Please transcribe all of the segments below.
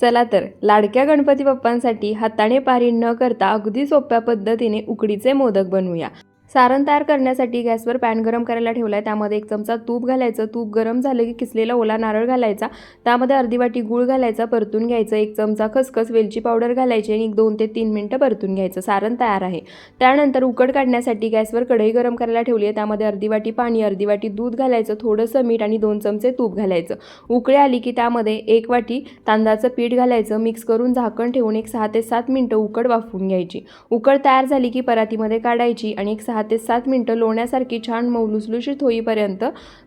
चला तर लाडक्या गणपती बाप्पांसाठी हाताने पारी न करता अगदी सोप्या पद्धतीने उकडीचे मोदक बनवूया. सारण तयार करण्यासाठी गॅसवर पॅन गरम करायला ठेवला आहे त्यामध्ये एक चमचा तूप घालायचं. तूप गरम झालं की किसलेला ओला नारळ घालायचा. त्यामध्ये अर्धी वाटी गूळ घालायचा परतून घ्यायचं. एक चमचा खसखस वेलची पावडर घालायची आणि एक दोन ते तीन मिनटं परतून घ्यायचं. सारण तयार आहे. त्यानंतर उकड काढण्यासाठी गॅसवर कढई गरम करायला ठेवली आहे. त्यामध्ये अर्धी वाटी पाणी अर्धी वाटी दूध घालायचं. थोडंसं मीठ आणि दोन चमचे तूप घालायचं. उकळी आली की त्यामध्ये एक वाटी तांदळाचं पीठ घालायचं. मिक्स करून झाकण ठेवून एक सहा ते सात मिनटं उकड वाफवून घ्यायची. उकड तयार झाली की परातीमध्ये काढायची आणि एक सहा ते सात मिनटं लोण्यासारखी छान मौलुसलुशीत होईपर्यंत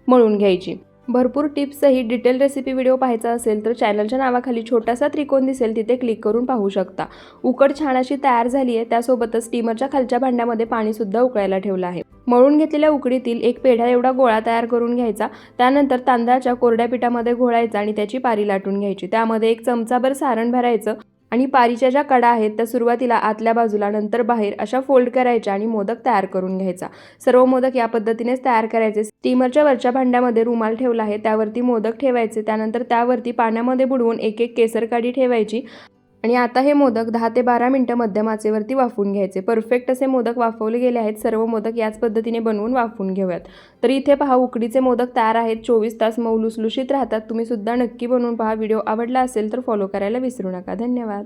मळून घ्यायची. भरपूर टिप्सही डिटेल रेसिपी व्हिडिओ पाहायचा असेल तर चॅनलच्या नावाखाली छोटासा त्रिकोण दिसेल तिथे क्लिक करून पाहू शकता. उकड छान अशी तयार झाली आहे त्यासोबतच स्टीमरच्या खालच्या भांड्यामध्ये पाणीसुद्धा उकळायला ठेवलं आहे. मळून घेतलेल्या उकडीतील एक पेढा एवढा गोळा तयार करून घ्यायचा त्यानंतर तांदळाच्या कोरड्या पिठामध्ये घोळायचा आणि त्याची पारी लाटून घ्यायची. त्यामध्ये एक चमचाभर सारण भरायचं आणि पारीच्या ज्या कडा आहेत त्या सुरुवातीला आतल्या बाजूला नंतर बाहेर अशा फोल्ड करायच्या आणि मोदक तयार करून घ्यायचा. सर्व मोदक या पद्धतीनेच तयार करायचे. स्टीमरच्या वरच्या भांड्यामध्ये रुमाल ठेवला आहे त्यावरती मोदक ठेवायचे त्यानंतर त्यावरती पाण्यामध्ये बुडवून एक एक केसर काडी ठेवायची. आणि आता हे मोदक दहा ते बारा मिनटं मध्यम आचेवरती वाफवून घ्यायचे. परफेक्ट असे मोदक वाफवले गेले आहेत. सर्व मोदक याच पद्धतीने बनवून वाफवून घेऊयात. तर इथे पहा उकडीचे मोदक तयार आहेत. चोवीस तास मऊ लुसलुशीत राहतात. तुम्ही सुद्धा नक्की बनवून पहा. व्हिडिओ आवडला असेल तर फॉलो करायला विसरू नका. धन्यवाद.